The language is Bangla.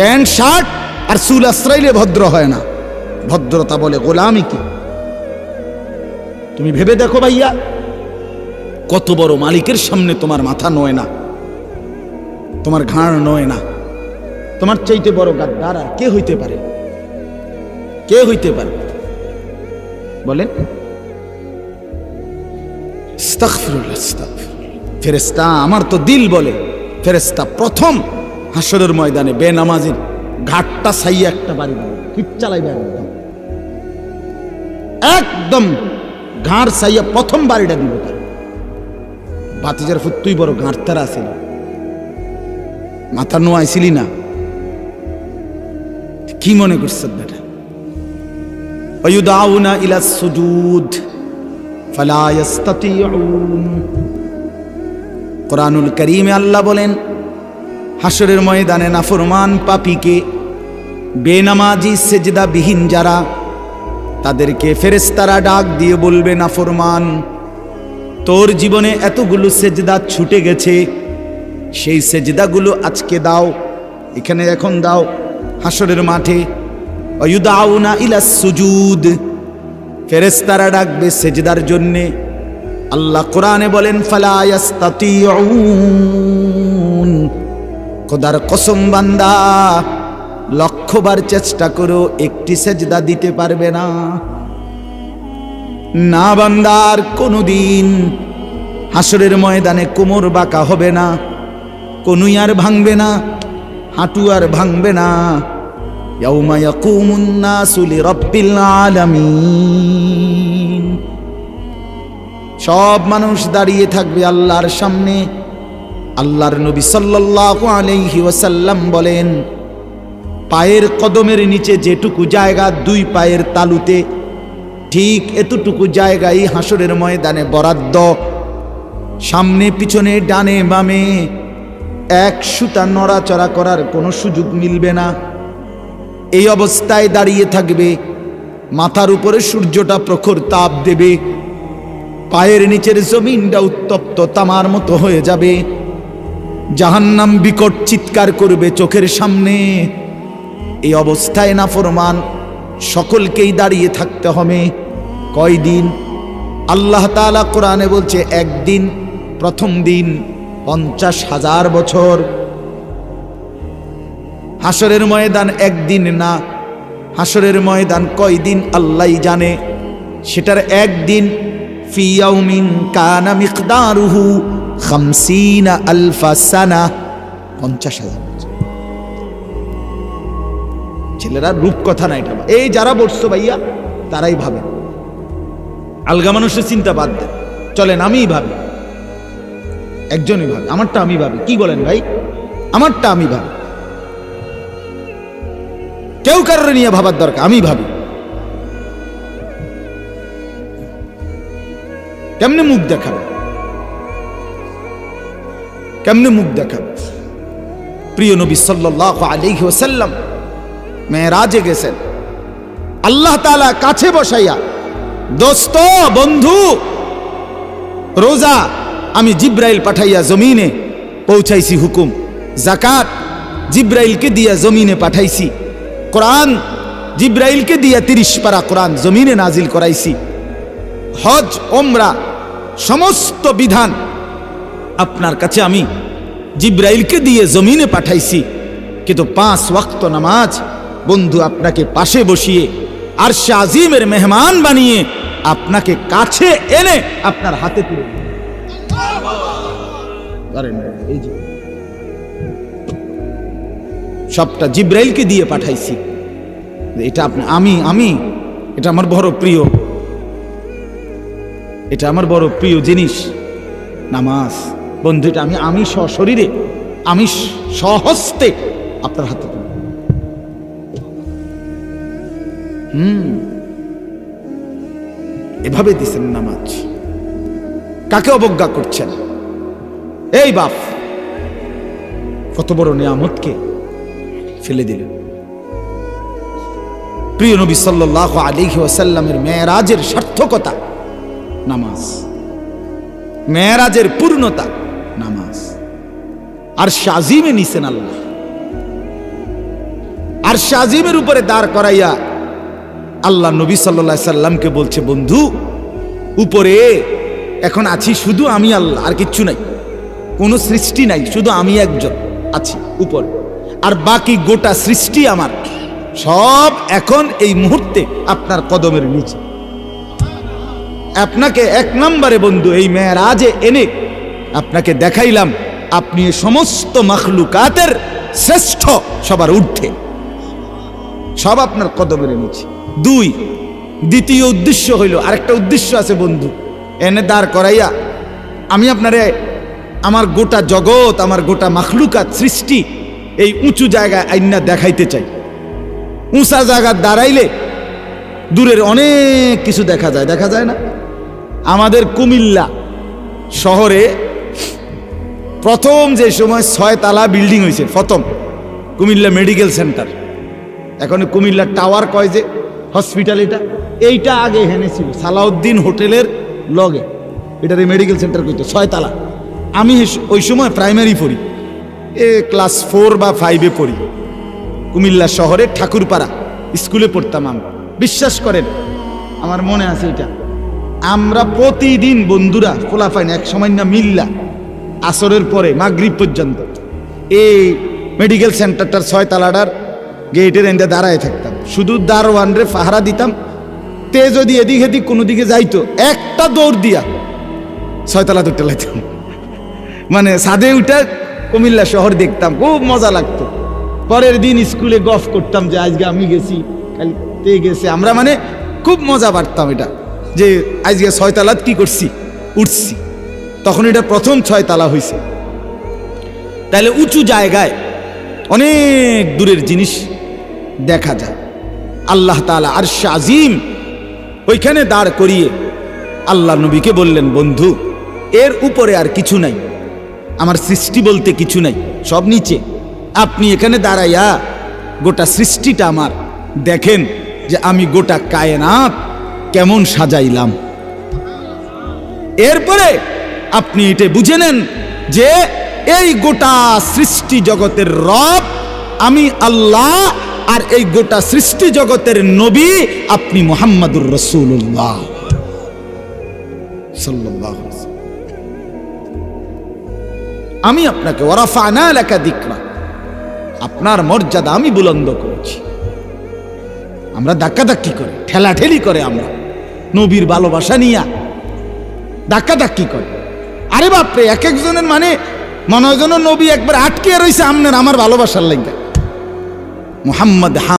প্যান্ট, শার্ট আর চুল আশ্রাইলে ভদ্র হয় না। ভদ্রতা বলে গোলামি কি? তুমি ভেবে দেখো ভাইয়া, কত বড় মালিকের সামনে তোমার মাথা নয় না, তোমার ঘাড় নয় না। তোমার চাইতে বড় গাদ্দার আর কে হইতে পারে? কে হইতে পারে? বলেন। ফেরেশতা আমার তো দিল বলে, ফেরেশতা প্রথম হাসরের ময়দানে বেনামাজির ঘাটটা সাইয়া একটা বাড়ি দিবে হিট চালাইবে একদম। একদম ঘাড় সাইয়া প্রথম বাড়িটা দিবে তার। বাতিজার ফুত্তুই বড় ঘাড় তারা আছিল। মাথা নোয়াইছিলি না? কি মনে করছে বেটা? ওয়ুদাউনা ইলা সুজুদ ফালা ইয়াস্তাতিউন। কোরআনুল করিমে আল্লাহ বলেন হাসরের ময়দানে নাফরমান পাপীকে, বেনামাজি সেজদা বিহীন যারা, তাদেরকে ফেরেস্তারা ডাক দিয়ে বলবে নাফরমান তোর জীবনে এতগুলো সেজদা ছুটে গেছে, সেই সেজদাগুলো আজকে দাও, এখানে এখন দাও হাসরের মাঠে, অয়ুদাউনা ইলা সুজুদ। ফেরেস্তারা ডাকবে সেজদার জন্যে। আল্লাহ কোরআনে বলেন ফালায়াস্তাতিউন খোদার কসম বান্দা, লক্ষবার চেষ্টা করো একটি সেজদা দিতে পারবে না। না বান্দার কোনোদিন হাসরের ময়দানে কোমর বাঁকা হবে না, কনুই আর ভাঙবে না, হাঁটু আর ভাঙবে না। সব মানুষ দাঁড়িয়ে থাকবে আল্লাহর সামনে আল্লাহর নবী সাল্লাল্লাহু আলাইহি ওয়াসাল্লাম বলেন, পায়ের কদমের নিচে যেটুকু জায়গা, দুই পায়ের তালুতে ঠিক এতটুকু জায়গায় হাসরের ময়দানে বরাদ্দ। সামনে, পিছনে, ডানে, বামে এক সুতা নড়াচড়া করার কোনো সুযোগ মিলবে না। এই অবস্থায় দাঁড়িয়ে থাকবে, মাথার উপরে সূর্যটা প্রখর তাপ দেবে, পায়ের নিচের জমিনটা উত্তপ্ত তামার মতো হয়ে যাবে। জাহান্নাম বিকট চিৎকার করবে চোখের সামনে। এই অবস্থায় না ফরমান সকলকেই দাঁড়িয়ে থাকতে হবে। কয়দিন? আল্লাহ তাআলা কোরআনে বলছে, একদিন, প্রথম দিন, পঞ্চাশ হাজার বছর। হাসরের ময়দান একদিন না হাসরের ময়দান কয়দিন আল্লাহ জানে। সেটার একদিন ফিয়াউমিন কানা মিকদারুহু ছেলেরা রূপকথা না এটা। এই যারা বসছো ভাইয়া, তারাই ভাবে। আলগা মানুষের চিন্তা বাদ দেন। চলেন, আমিই ভাবি। একজনই ভাবে, আমারটা আমি ভাবি। কি বলেন ভাই? আমারটা আমি ভাবি। কেউ কারোর নিয়ে ভাবার দরকার, আমি ভাবি। কেমনে মুখ দেখাবে? কেমনে মুখ দেখাবে? প্রিয় নবী সাল্লাল্লাহু আলাইহি ওয়াসাল্লাম মেয়েরাজে গেছেন। আল্লাহ তাআলা কাছে বসাইয়া, দোস্ত, বন্ধু, রোজা আমি জিব্রাইল পাঠাইয়া জমিনে পৌঁছাইছি হুকুম। জাকাত জিব্রাইলকে দিয়া জমিনে পাঠাইছি। কোরআন জিব্রাইলকে দিয়া তিরিশ পারা কোরআন জমিনে নাজিল করাইছি। হজ ওমরা সমস্ত বিধান আপনার কাছে আমি জিব্রাইলকে দিয়ে জমিনে পাঠাইছি। কিন্তু পাঁচ ওয়াক্ত নামাজ বন্ধু আপনাকে পাশে বসিয়ে, আর আজিমের মেহমান বানিয়ে আপনাকে কাছে এনে আপনার হাতে তুলে সবটা জিব্রাইলকে দিয়ে পাঠাইছি। এটা আপনি, আমি আমি, এটা আমার বড় প্রিয়। এটা আমার বড় প্রিয় জিনিস, নামাজ। বন্ধু, এটা আমি আমি সশরীরে, আমি সহস্তে আপনার হাতে হুম। এভাবে দিছেন নামাজ। কাকে অবজ্ঞা করছেন? এই বাপ, কত বড় নিয়ামতকে ফেলে দিলেন। প্রিয় নবী সাল্লাল্লাহু আলাইহি ওয়াসাল্লামের মেয়েরাজের সার্থকতা নামাজ। মেয়েরাজের পূর্ণতা। আর শাজিমে নিছেন আল্লাহ। আর শাজিমের উপরে দাঁড় করাইয়া আল্লাহ নবী সাল্লা সাল্লামকে বলছে, বন্ধু, উপরে এখন আছি শুধু আমি আল্লাহ, আর কিচ্ছু নাই। কোনো সৃষ্টি নাই, শুধু আমি একজন আছি উপরে। আর বাকি গোটা সৃষ্টি আমার। সব এখন এই মুহূর্তে আপনার কদমের নিচে। আপনাকে এক নম্বরে বন্ধু, এই মেয়েরাজে এনে আপনাকে দেখাইলাম আপনি সমস্ত মখলুকাতের শ্রেষ্ঠ সবার ঊর্ধ্বে। সব আপনার কদমের নিচে। দুই, দ্বিতীয় উদ্দেশ্য হইল, আরেকটা উদ্দেশ্য আছে বন্ধু, এনে দাঁড় করাইয়া আমি আপনারে আমার গোটা জগৎ, আমার গোটা মাখলুকাত সৃষ্টি এই উঁচু জায়গায় আইনা দেখাইতে চাই। উঁচা জায়গা দাঁড়াইলে দূরের অনেক কিছু দেখা যায় দেখা যায় না? আমাদের কুমিল্লা শহরে প্রথম যে সময় ছয়তলা বিল্ডিং হয়েছে, প্রথম, কুমিল্লা মেডিকেল সেন্টার এখন কুমিল্লা টাওয়ার কয় যে হসপিটাল এটা। এইটা আগে এখানে ছিল, সালাউদ্দিন হোটেলের লগে। এটার মেডিকেল সেন্টার কইতো, ছয়তলা। আমি ওই সময় প্রাইমারি পড়ি। এ ক্লাস ফোর বা ফাইভে পড়ি। কুমিল্লা শহরে ঠাকুরপাড়া স্কুলে পড়তাম আমরা বিশ্বাস করেন, আমার মনে আছে এটা। আমরা প্রতিদিন বন্ধুরা খোলাফাইন এক সময় না মিল্লা আসরের পরে, মাগরিব পর্যন্ত, এই মেডিকেল সেন্টারটার ছয় তালাটার গেটের এন্ডে দাঁড়ায় থাকতাম। শুধু দারোয়ান রে পাহারা দিতাম। তে যদি এদিক এদিক কোনো দিকে যাইতো, একটা দৌড় দিয়া ছয়তলা দুটো লাইতাম। মানে সাদে উঠা কুমিল্লা শহর দেখতাম, খুব মজা লাগতো। পরের দিন স্কুলে গফ করতাম যে, আজকে আমি গেছি তে গেছে। আমরা মানে খুব মজা পারতাম এটা, যে আজকে ছয় তালাত কি করছি? উঠছি। তখন এটা প্রথম ছয় তালা হয়েছে তাহলে উঁচু জায়গায় অনেক দূরের জিনিস দেখা যায়। আল্লাহ তাআলা আর আজিম ওইখানে দাঁড় করিয়ে আল্লাহ নবীকে বললেন, বন্ধু, এর উপরে আর কিছু নাই। আমার সৃষ্টি বলতে কিছু নাই। সব নিচে। আপনি এখানে দাঁড়াইয়া গোটা সৃষ্টিটা আমার। দেখেন যে আমি গোটা কায়নাত কেমন সাজাইলাম। এরপরে আপনি এটা বুঝে নেন যে এই গোটা সৃষ্টি জগতের রব আমি আল্লাহ আর এই গোটা সৃষ্টি জগতের নবী আপনি মোহাম্মদুর রসুল্লাহ। আমি আপনাকে ওরাফানা লেখা দিকরা আপনার মর্যাদা আমি বুলন্দ করেছি। আমরা ধাক্কাধাক্কি করে, ঠেলাঠেলি করে আমরা। নবীর ভালোবাসা নিয়া ধাক্কাধাক্কি করে। আরে বাপরে, এক একজনের মানে মনে হয় নবী একবার আটকে রয়েছে আমনের আমার ভালোবাসার লাগবে মোহাম্মদ